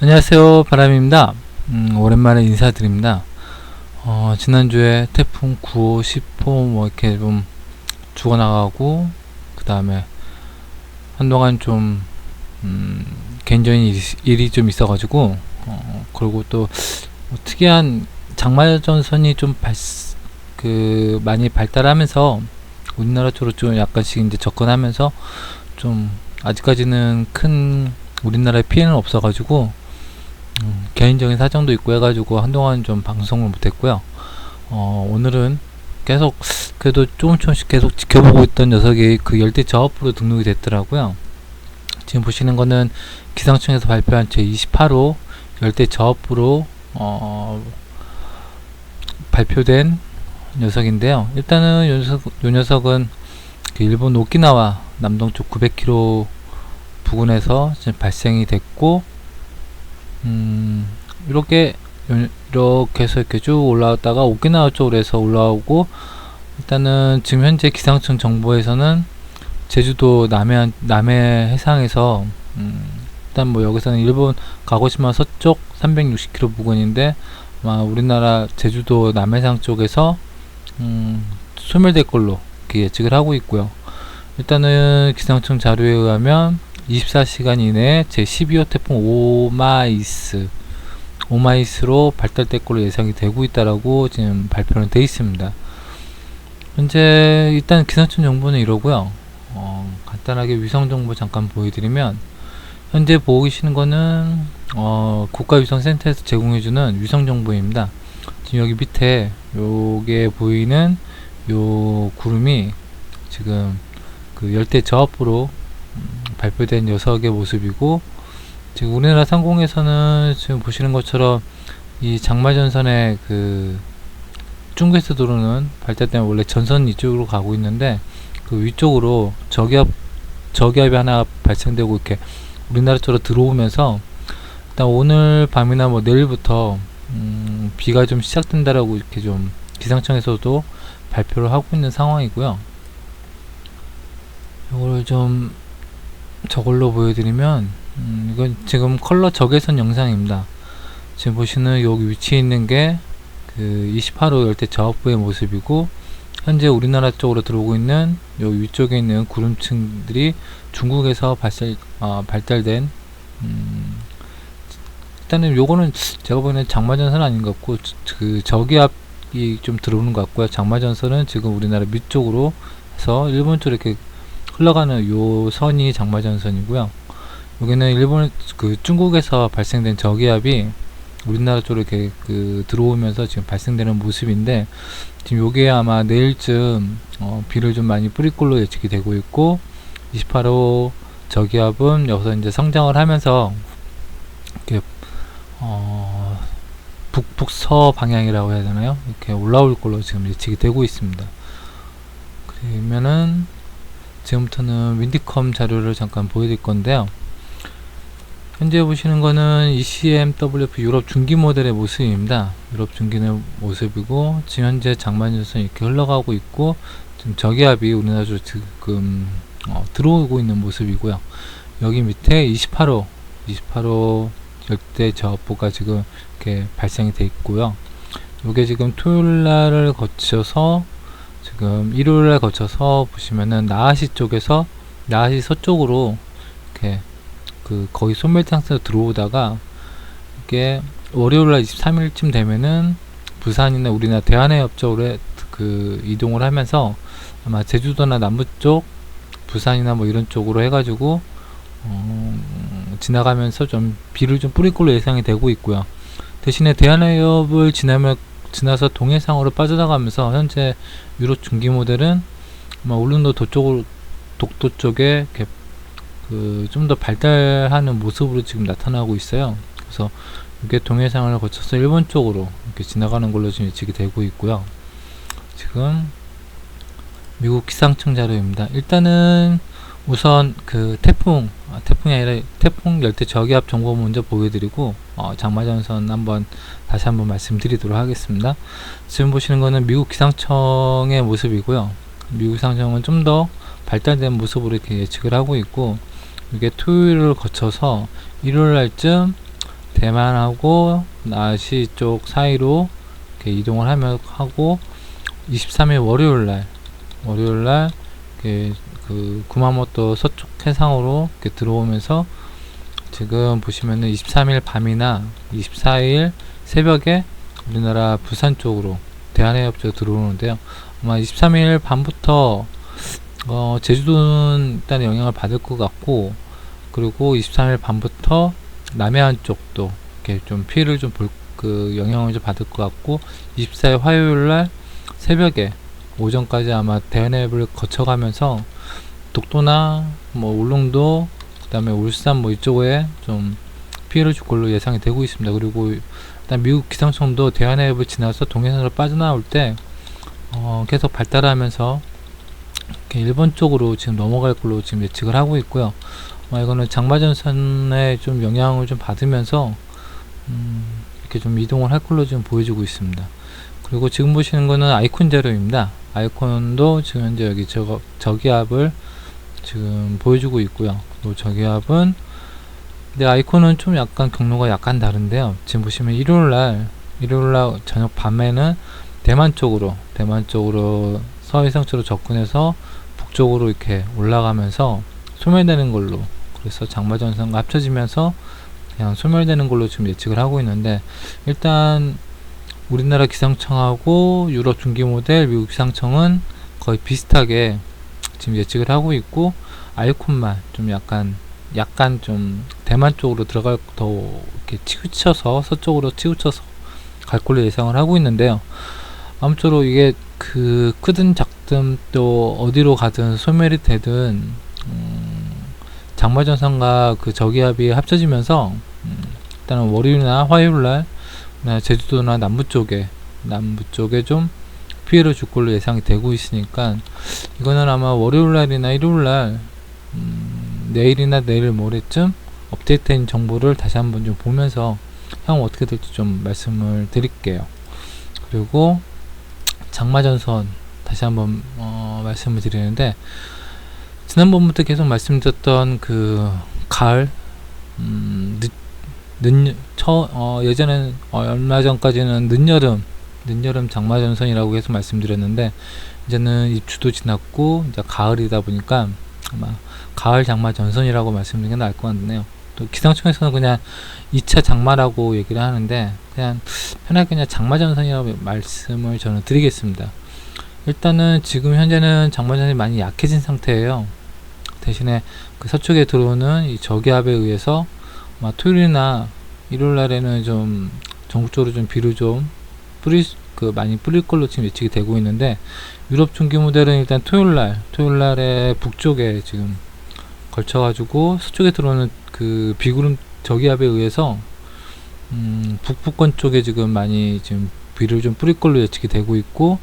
안녕하세요 바람입니다. 음, 오랜만에 인사드립니다. 어, 지난주에 태풍 9호 10호 뭐 이렇게 좀 죽어나가고 그 다음에 한동안 좀 음, 개인적인 일이, 일이 좀 있어 가지고 어, 그리고 또 뭐 특이한 장마전선이 좀 발, 그 많이 발달하면서 우리나라 쪽으로 좀 약간씩 이제 접근하면서 좀 아직까지는 큰 우리나라에 피해는 없어가지고 음, 개인적인 사정도 있고 해가지고 한동안 좀 방송을 못했고요. 어, 오늘은 계속 그래도 조금 조금씩 계속 지켜보고 있던 녀석이 그 열대 저하프로 등록이 됐더라고요. 지금 보시는 거는 기상청에서 발표한 제 28호 열대 저하프로 어, 발표된 녀석인데요. 일단은 요, 녀석, 요 녀석은 그 일본 오키나와 남동쪽 900km 부근에서 지금 발생이 됐고, 음, 이렇게 요- 이렇게 해서 이렇게 쭉 올라왔다가 오키나와 쪽으로 해서 올라오고, 일단은 지금 현재 기상청 정보에서는 제주도 남해 남해 해상에서 음, 일단 뭐 여기서는 일본 가고시마 서쪽 360km 부근인데 아마 우리나라 제주도 남해상 쪽에서 음, 소멸될 걸로 예측을 하고 있고요. 일단은 기상청 자료에 의하면 24시간 이내에 제 12호 태풍 오마이스 오마이스로 발달될 걸로 예상이 되고 있다라고 지금 발표는 돼 있습니다. 현재 일단 기상청 정보는 이러고요. 어, 간단하게 위성 정보 잠깐 보여드리면 현재 보고 계시는 거는 어, 국가위성센터에서 제공해주는 위성 정보입니다. 지금 여기 밑에 요게 보이는 요 구름이 지금 그 열대 음, 발표된 녀석의 모습이고 지금 우리나라 상공에서는 지금 보시는 것처럼 이 장마전선의 그 중국에서 들어오는 발달 때문에 원래 전선 이쪽으로 가고 있는데 그 위쪽으로 저기압 저기압이 하나 발생되고 이렇게 우리나라 쪽으로 들어오면서 일단 오늘 밤이나 뭐 내일부터 음, 비가 좀 시작된다라고 이렇게 좀 기상청에서도 발표를 하고 있는 상황이고요. 이걸 좀 저걸로 보여드리면 음, 이건 지금 컬러 적외선 영상입니다. 지금 보시는 여기 위치에 있는 게 그 28호 열대 저하부의 모습이고 현재 우리나라 쪽으로 들어오고 있는 요 위쪽에 있는 구름층들이 중국에서 발달, 어, 발달된 음, 일단은 요거는 제가 보기에는 장마전선 아닌 것 같고 저- 그 저기압이 좀 들어오는 것 같고요. 장마전선은 지금 우리나라 밑쪽으로 해서 일본 쪽으로 이렇게 흘러가는 요 선이 장마전선이고요. 여기는 일본 그 중국에서 발생된 저기압이 우리나라 쪽으로 이렇게 그 들어오면서 지금 발생되는 모습인데 지금 요게 아마 내일쯤 어, 비를 좀 많이 뿌릴 걸로 예측이 되고 있고 28호 저기압은 여기서 이제 성장을 하면서 이렇게 어, 북북서 방향이라고 해야 되나요? 이렇게 올라올 걸로 지금 예측이 되고 있습니다. 그러면은 지금부터는 윈디컴 자료를 잠깐 보여드릴 건데요. 현재 보시는 거는 ECMWF 유럽 중기 모델의 모습입니다. 유럽 중기의 모습이고 지금 현재 장마전선이 이렇게 흘러가고 있고 지금 저기압이 우리나라 쪽으로 지금 어, 들어오고 있는 모습이고요. 여기 밑에 28호 28호 열대 저압부가 지금 이렇게 발생이 돼 있고요. 요게 지금 토요일 날을 거쳐서 지금 일요일 날 거쳐서 보시면은 나하시 쪽에서 나하시 서쪽으로 이렇게 그 거의 소멸 상태로 들어오다가 이게 월요일 날 23일쯤 되면은 부산이나 우리나라 대한해협 쪽으로 해- 그 이동을 하면서 아마 제주도나 남부 쪽 부산이나 뭐 이런 쪽으로 해가지고 어, 지나가면서 좀 비를 좀 뿌릴 걸로 예상이 되고 있고요. 대신에 대한해협을 지나면 지나서 동해상으로 빠져나가면서 현재 유로 중기 모델은 아마 울릉도 도쪽으로 독도 쪽에 그 좀 더 발달하는 모습으로 지금 나타나고 있어요. 그래서 이게 동해상을 거쳐서 일본 쪽으로 이렇게 지나가는 걸로 지금 예측이 되고 있고요. 지금 미국 기상청 자료입니다. 일단은 우선 그 태풍, 아, 태풍이 아니라 태풍 열대 저기압 정보 먼저 보여드리고 어, 장마전선 한번 다시 한번 말씀드리도록 하겠습니다. 지금 보시는 거는 미국 기상청의 모습이고요. 미국 기상청은 좀 더 발달된 모습으로 이렇게 예측을 하고 있고 이게 토요일을 거쳐서 일요일 날쯤 대만하고 나시 쪽 사이로 이렇게 이동을 하며 하고 23일 월요일 날 월요일 날 이렇게 그 구마모토 서쪽 해상으로 이렇게 들어오면서 지금 보시면은 23일 밤이나 24일 새벽에 우리나라 부산 쪽으로 대한해협 쪽으로 들어오는데요. 아마 23일 밤부터 어, 제주도는 일단 영향을 받을 것 같고 그리고 23일 밤부터 남해안 쪽도 이렇게 좀 피해를 좀 볼 그 영향을 좀 받을 것 같고 24일 화요일 날 새벽에 오전까지 아마 대한해협을 거쳐가면서 독도나 뭐 울릉도 그다음에 울산 뭐 이쪽에 좀 피해를 줄 걸로 예상이 되고 있습니다. 그리고 일단 미국 기상청도 대한해협을 지나서 동해안으로 빠져나올 때 어, 계속 발달하면서 일본 쪽으로 지금 넘어갈 걸로 지금 예측을 하고 있고요. 어, 이거는 장마전선에 좀 영향을 좀 받으면서 음, 이렇게 좀 이동을 할 걸로 지금 보여지고 있습니다. 그리고 지금 보시는 거는 아이콘 자료입니다. 아이콘도 지금 현재 여기 저, 저기압을 지금 보여주고 있고요. 또 저기압은 근데 아이콘은 좀 약간 경로가 약간 다른데요. 지금 보시면 일요일날 일요일날 저녁 밤에는 대만 쪽으로 대만 쪽으로 서해상 쪽으로 접근해서 북쪽으로 이렇게 올라가면서 소멸되는 걸로 그래서 장마전선과 합쳐지면서 그냥 소멸되는 걸로 지금 예측을 하고 있는데 일단 우리나라 기상청하고 유럽 중기 모델 미국 기상청은 거의 비슷하게 지금 예측을 하고 있고 아이콘만 좀 약간 약간 좀 대만 쪽으로 들어갈 더 이렇게 치우쳐서 서쪽으로 치우쳐서 갈 걸로 예상을 하고 있는데요. 아무쪼록 이게 그 크든 작든 또 어디로 가든 소멸이 되든 음, 장마전선과 그 저기압이 합쳐지면서 음, 일단은 월요일이나 화요일날 제주도나 남부 쪽에 남부 쪽에 좀 피해를 줄 걸로 예상이 되고 있으니까 이거는 아마 월요일 날이나 일요일 날 음, 내일이나 내일 모레쯤 업데이트된 정보를 다시 한번 좀 보면서 향후 어떻게 될지 좀 말씀을 드릴게요. 그리고 장마전선 다시 한번 어, 말씀을 드리는데 지난번부터 계속 말씀드렸던 그 가을 음, 늦, 늦, 처, 어, 예전엔 어, 얼마 전까지는 늦여름 늦여름 장마 전선이라고 계속 말씀드렸는데 이제는 입추도 지났고 이제 가을이다 보니까 아마 가을 장마 전선이라고 말씀드리는 게 나을 것 같네요. 또 기상청에서는 그냥 2차 장마라고 얘기를 하는데 그냥 편하게 그냥 장마 전선이라고 말씀을 저는 드리겠습니다. 일단은 지금 현재는 장마 전선이 많이 약해진 상태예요. 대신에 그 서쪽에 들어오는 이 저기압에 의해서 토요일이나 일요일 날에는 좀 전국적으로 좀 비를 좀 뿌릴 그 많이 뿌릴 걸로 지금 예측이 되고 있는데 유럽 중기 모델은 일단 토요일 날 토요일 날에 북쪽에 지금 걸쳐 가지고 서쪽에 들어오는 그 비구름 저기압에 의해서 음, 북부권 쪽에 지금 많이 지금 비를 좀 뿌릴 걸로 예측이 되고 있고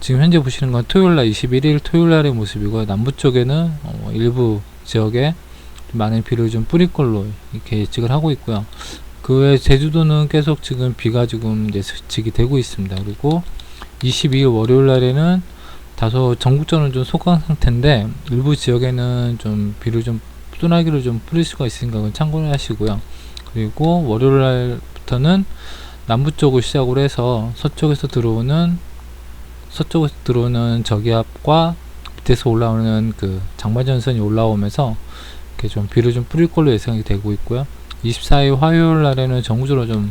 지금 현재 보시는 건 토요일 날 21일 토요일 날의 모습이고 남부 쪽에는 어, 일부 지역에 많은 비를 좀 뿌릴 걸로 이렇게 예측을 하고 있고요. 그 외에 제주도는 계속 지금 비가 지금 예측이 되고 있습니다. 그리고 22일 월요일 날에는 다소 전국적으로 좀 소강 상태인데 일부 지역에는 좀 비를 좀 소나기를 좀 뿌릴 수가 있으니까 참고를 하시고요. 그리고 월요일 날부터는 남부 쪽을 시작으로 해서 서쪽에서 들어오는 서쪽에서 들어오는 저기압과 밑에서 올라오는 그 장마전선이 올라오면서 이렇게 좀 비를 좀 뿌릴 걸로 예상이 되고 있고요. 24일 화요일 날에는 전국적으로 좀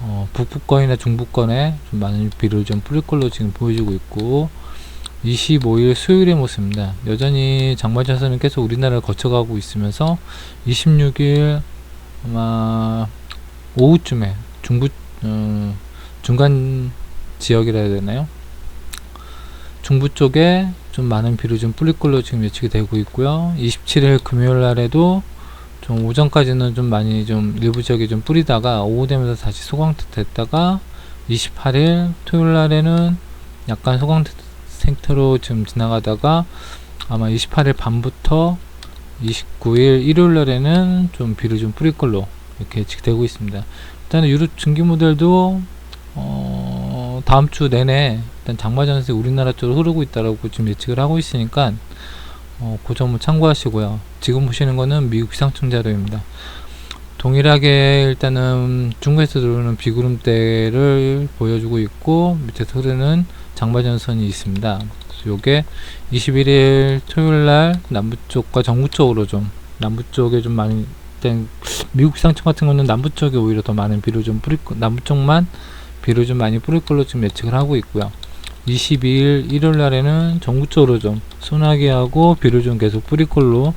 어, 북부권이나 중부권에 좀 많은 비를 좀 뿌릴 걸로 지금 보여지고 있고 25일 수요일의 모습입니다. 여전히 장마전선은 계속 우리나라를 거쳐가고 있으면서 26일 아마 오후쯤에 중부 어, 중간 지역이라 해야 되나요? 중부 쪽에 좀 많은 비를 좀 뿌릴 걸로 지금 예측이 되고 있고요. 27일 금요일 날에도 좀 오전까지는 좀 많이 좀 일부 지역에 좀 뿌리다가 오후 되면서 다시 소강됐다가 28일 토요일 날에는 약간 소강됐 생태로 지금 지나가다가 아마 28일 밤부터 29일 일요일 날에는 좀 비를 좀 뿌릴 걸로 이렇게 예측되고 있습니다. 일단은 유럽 중기 모델도 어 다음 주 내내 일단 장마 전세 우리나라 쪽으로 흐르고 있다라고 지금 예측을 하고 있으니까 어, 그 점을 참고하시고요. 지금 보시는 거는 미국 기상청 자료입니다. 동일하게 일단은 중국에서 들어오는 비구름대를 보여주고 있고 밑에서 흐르는 장마전선이 있습니다. 요게 21일 토요일날 남부 쪽과 정부 쪽으로 좀 남부 쪽에 좀 많이 된 미국 상층 같은 거는 남부 쪽에 오히려 더 많은 비를 좀 뿌릴 거- 남부 쪽만 비를 좀 많이 뿌릴 걸로 지금 예측을 하고 있고요. 22일 일요일 날에는 쪽으로 좀 소나기 하고 비를 좀 계속 뿌릴 걸로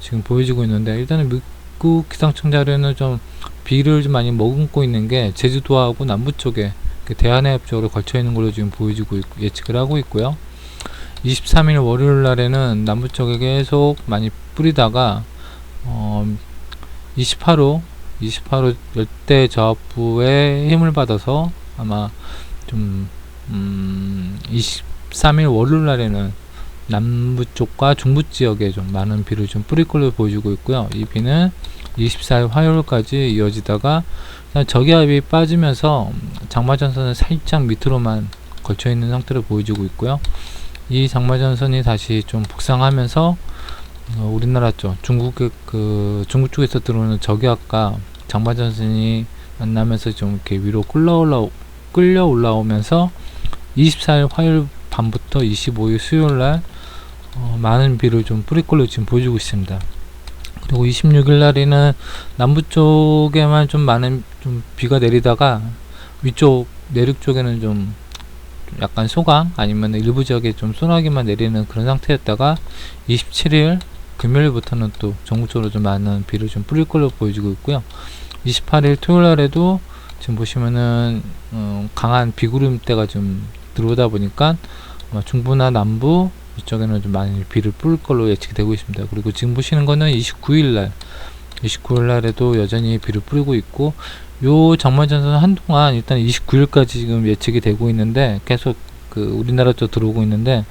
지금 보여지고 있는데 일단은 미국 기상청 자료는 좀 비를 좀 많이 머금고 있는 게 제주도하고 남부 쪽에 그 대한해협 쪽으로 걸쳐 있는 걸로 지금 보여지고 있고 예측을 하고 있고요. 23일 월요일 날에는 남부 쪽에 계속 많이 뿌리다가 어 28호 28호 열대 저압부의 힘을 받아서 아마 좀 음, 23일 월요일 날에는 남부 쪽과 중부 지역에 좀 많은 비를 좀 뿌릴 걸로 보여주고 있고요. 이 비는 24일 화요일까지 이어지다가 저기압이 빠지면서 장마전선은 살짝 밑으로만 걸쳐 있는 상태로 보여지고 있고요. 이 장마전선이 다시 좀 북상하면서 어, 우리나라 쪽 중국 그 중국 쪽에서 들어오는 저기압과 장마전선이 만나면서 좀 이렇게 위로 끌려 올라 끌려 올라오면서 24일 화요일 밤부터 25일 수요일 날 어, 많은 비를 좀 뿌릴 걸로 지금 보여주고 있습니다. 그리고 26일 날에는 남부 쪽에만 좀 많은 좀 비가 내리다가 위쪽 내륙 쪽에는 좀 약간 소강 아니면 일부 지역에 좀 소나기만 내리는 그런 상태였다가 27일 금요일부터는 또 전국적으로 좀 많은 비를 좀 뿌릴 걸로 보여지고 있고요. 28일 토요일 날에도 지금 보시면은 어, 강한 비구름대가 좀 들어오다 보니까 아마 중부나 남부 이쪽에는 좀 많이 비를 뿌릴 걸로 예측이 되고 있습니다. 그리고 지금 보시는 거는 29일 날 29일 날에도 여전히 비를 뿌리고 있고 요 장마전선 한동안 일단 29일까지 지금 예측이 되고 있는데 계속 그 우리나라 쪽 들어오고 있는데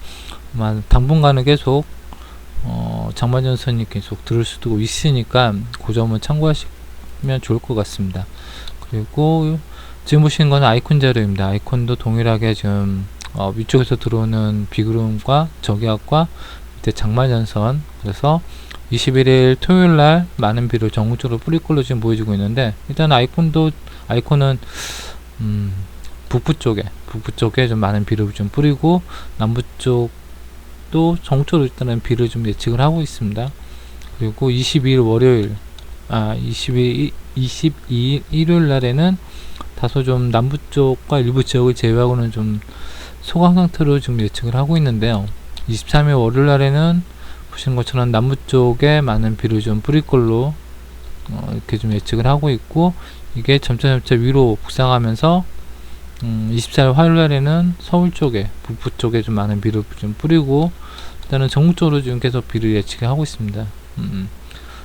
아마 당분간은 계속 어 장마전선이 계속 들을 수도 있으니까 그 점은 참고하시면 좋을 것 같습니다. 그리고 지금 보시는 거는 아이콘 자료입니다. 아이콘도 동일하게 지금 어, 위쪽에서 들어오는 비구름과 저기압과 밑에 장마전선 그래서 21일 토요일 날 많은 비를 전국적으로 뿌릴 걸로 지금 보여지고 있는데 일단 아이콘도 아이콘은 음, 북부 쪽에 북부 쪽에 좀 많은 비를 좀 뿌리고 남부 쪽도 전국적으로 일단은 비를 좀 예측을 하고 있습니다. 그리고 22일 월요일 아 22일 22일 일요일 날에는 다소 좀 남부 쪽과 일부 지역을 제외하고는 좀 소강 상태로 지금 예측을 하고 있는데요. 23일 월요일 날에는 보시는 것처럼 남부 쪽에 많은 비를 좀 뿌릴 걸로 어, 이렇게 좀 예측을 하고 있고 이게 점차점차 위로 북상하면서 음, 24일 화요일 날에는 서울 쪽에 북부 쪽에 좀 많은 비를 좀 뿌리고 일단은 전국 적으로 지금 계속 비를 예측을 하고 있습니다. 음,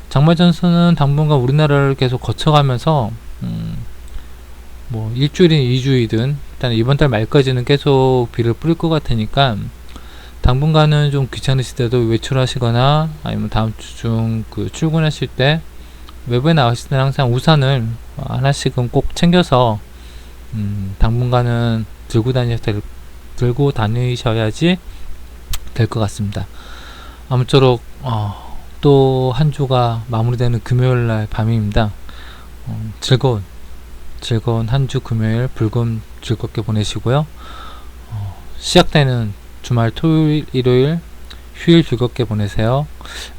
장마 전선은 당분간 우리나라를 계속 거쳐가면서 음, 뭐 일주일인 이주이든 일단 이번 달 말까지는 계속 비를 뿌릴 것 같으니까 당분간은 좀 귀찮으실 때도 외출하시거나 아니면 다음 주 중 그 출근하실 때 외부에 나가실 때는 항상 우산을 어, 하나씩은 꼭 챙겨서 음, 당분간은 들고 다니셔야 될, 들고 다니셔야지 될 것 같습니다. 아무쪼록 어, 또 한 주가 마무리되는 금요일 날 밤입니다. 어, 즐거운 즐거운 한 주 금요일 불금 즐겁게 보내시고요. 어, 시작되는 주말 토요일 일요일 휴일 즐겁게 보내세요.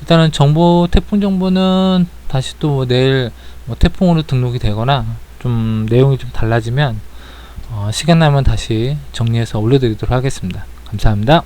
일단은 정보 태풍 정보는 다시 또뭐 내일 뭐 태풍으로 등록이 되거나 좀 내용이 좀 달라지면 어, 시간 나면 다시 정리해서 올려드리도록 하겠습니다. 감사합니다.